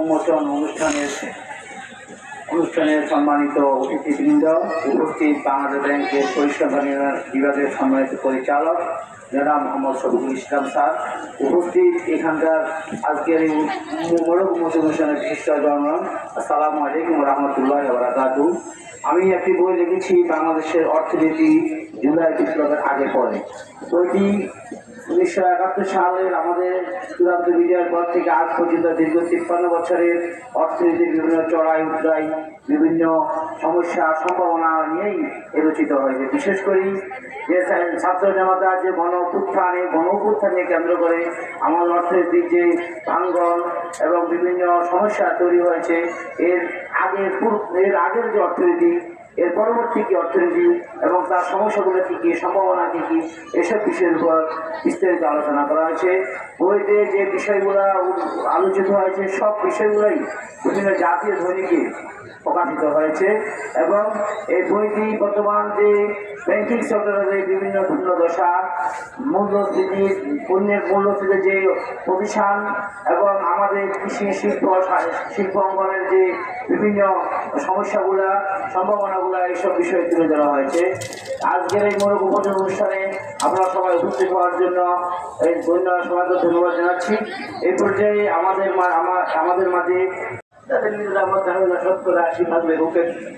উন্মোচন অনুষ্ঠানের অনুষ্ঠানের সম্মানিত অতিথিবৃন্দ, উপস্থিত বাংলাদেশ ব্যাংকের পরিষেবা বিভাগের সম্মানিত পরিচালক, জনাব মোহাম্মদ শফিকুল ইসলাম স্যার। উপস্থিত এখানকার আজকের এই মোড়ক উন্মোচন অনুষ্ঠানের বিশিষ্ট জনগণ, আসসালামু আলাইকুম রহমতুল্লাহ বারাকাতু আমি একটি বই লিখেছি, বাংলাদেশের অর্থনীতি জুলাই বিপ্লবের আগে পরে বইটি উনিশশো একাত্তর সালের আমাদের চূড়ান্ত বিজয়ের পর থেকে আজ পর্যন্ত দীর্ঘ তিপ্পান্ন বছরের অর্থনীতির বিভিন্ন চড়াই উত্তরাই বিভিন্ন সমস্যা, সম্ভাবনা নিয়েই রচিত হয়েছে। বিশেষ করে যে ছাত্র জনতা যে গণ উত্থান গণ উত্থানকে কেন্দ্র করে আমাদের অর্থনীতির যে ভাঙ্গন এবং বিভিন্ন সমস্যা তৈরি হয়েছে, এর আগের এর আগের যে অর্থনীতি এর পরবর্তী কি অর্থনীতি এবং তার সমস্যাগুলো কী কী, সম্ভাবনা কী কী, এসব বিষয়ের উপর বিস্তারিত আলোচনা করা হয়েছে। বইতে যে বিষয়গুলো আলোচিত হয়েছে, সব বিষয়গুলোই বিভিন্ন জাতীয় ধ্বনিকে প্রকাশিত হয়েছে এবং এই বইটি বর্তমান যে ব্যাংকিং সেক্টরের বিভিন্ন ভিন্ন দশা মূল্যস্ফীতি, পণ্যের মূল্যস্ফীতির যে প্রতিষ্ঠান এবং আমাদের কৃষি শিল্প শিল্প অঙ্গনের যে বিভিন্ন সমস্যাগুলা সম্ভাবনাগুলা এইসব বিষয়ে তুলে ধরা হয়েছে। আজকের এই মোরক উপযোগ অনুষ্ঠানে আপনারা সবাই উপস্থিত হওয়ার জন্য এই ধন্যবাদ, সবাইকে ধন্যবাদ জানাচ্ছি। এই পর্যায়ে আমাদের আমাদের মাঝে তাদের ধারণা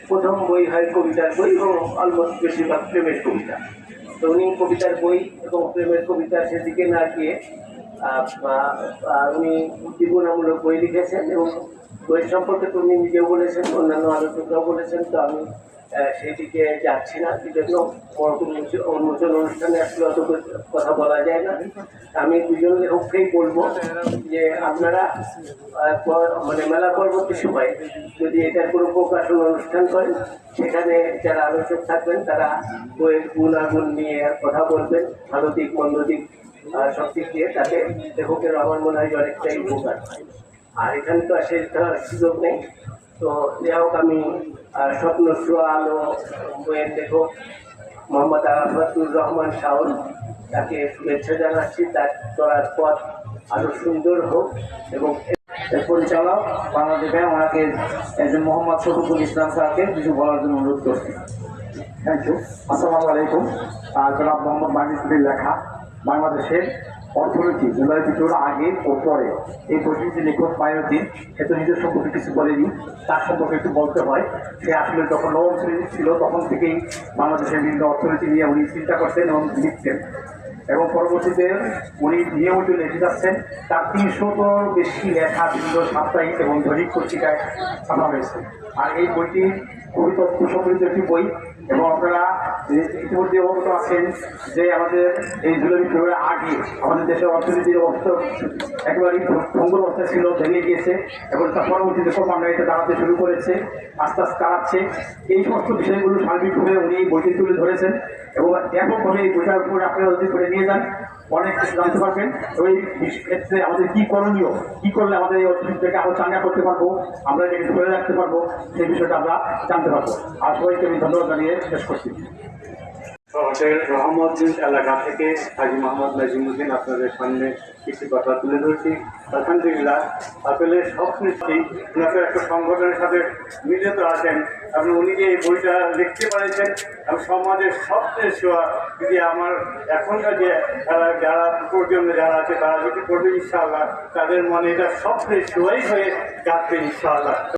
প্রথম বই হয় কবিতার বই এবং বেশিরভাগ প্রেমের কবিতা। তো উনি কবিতার বই এবং প্রেমের সেদিকে না গিয়ে বই লিখেছেন এবং বই সম্পর্কে তো উনি নিজেও বলেছেন, অন্যান্য আলোচকরাও বলেছেন। তো আমি সেদিকে যাচ্ছি না বড় উন্মোচন অনুষ্ঠানে আসলে অত কথা বলা যায় না। আমি দুজন লেখককেই বলব যে আপনারা মানে মেলা পরবর্তী সময় যদি এটার কোনো প্রকাশন অনুষ্ঠান করেন, সেখানে যারা আলোচক থাকবেন, তারা বইয়ের গুণাগুণ নিয়ে কথা বলবেন, ভালো দিক, মন্দ দিক সব দিক দিয়ে, তাতে লেখকের আমার মনে হয় অনেকটাই উপকার। আর এখানে তো আসে থাকার সুযোগ নেই। তো যাই হোক আমি স্বপ্ন ছোঁয়া আলো বইয়ের লেখক মোহাম্মদ আরাফাতুর রহমান শাওন, তাকে শুভেচ্ছা জানাচ্ছি। তার চলার পথ আরও সুন্দর হোক এবং পরিচালক বাংলাদেশ ব্যাংক, ওনাকে একজন মোহাম্মদ শফিকুল ইসলাম স্যারকে কিছু বলার জন্য অনুরোধ করছি। থ্যাংক ইউ আসসালামু আলাইকুম। জনাব মোহাম্মদ মাহিদুদ্দিন লেখা, বাংলাদেশের অর্থনীতি, জুলাই বিপ্লবের আগে ও পরে। এই বইটির যে লেখক সে তো নিজের সম্পর্কে কিছু বলেনি, তার সম্পর্কে একটু বলতে হয়। সে আসলে যখন নবম শ্রেণি ছিল, তখন থেকেই বাংলাদেশের বিভিন্ন অর্থনীতি নিয়ে উনি চিন্তা করতেন এবং লিখতেন। এবং পরবর্তীতে উনি নিয়মিত লিখে যাচ্ছেন। তার তিনশোর বেশি লেখা বিভিন্ন সাপ্তাহিক এবং দৈনিক পত্রিকায় ছাপা হয়েছে। আর এই বইটি খুবই তথ্য সমৃদ্ধ একটি বই এবং আপনারা ইতিমধ্যে অবগত আছেন যে আমাদের এই জুলাই বিপ্লবের আগে আমাদের দেশের অর্থনীতির অবস্থা একেবারেই ভঙ্গুর অবস্থায় ছিল, ভেঙে গিয়েছে এবং তার পরবর্তীতে ক্রমান্বয়ে এটা দাঁড়াতে শুরু করেছে, আস্তে আস্তে দাঁড়াচ্ছে। এই সমস্ত বিষয়গুলো সার্বিকভাবে উনি এই বইটি তুলে ধরেছেন এবং ব্যাপকভাবে এই বইটার উপরে আপনারা যদি করে নিয়ে যান, অনেক কিছু জানতে পারবেন। ওই ক্ষেত্রে আমাদের কি করণীয়? কি করলে আমাদের এই অর্থনীতিটাকে আরও চাঙ্গা করতে পারব? আমরা এটাকে ধরে রাখতে পারব? সেই বিষয়টা আমরা জানতে পারব। আর সবাইকে আমি ধন্যবাদ জানিয়ে শেষ করছি। রহমতগঞ্জ এলাকা থেকে হাজি মোহাম্মদ নাজিমুদ্দিন আপনাদের সামনে কিছু কথা তুলে ধরছি। আলহামদুলিল্লাহ, আসলে সব কিছুই ওনাকে একটা সংগঠনের সাথে মিলিত আছেন। এবং উনি যে এই বইটা লিখতে পারেছেন এবং সমাজের সবচেয়ে ছোঁয়া যদি আমার এখনকার যে যারা প্রজন্মে যারা আছে, তারা যদি পড়বে ইনশাআল্লাহ, তাদের মনে এটা সবচেয়ে ছোঁয়াই হয়ে যাচ্ছে ইনশাআল্লাহ।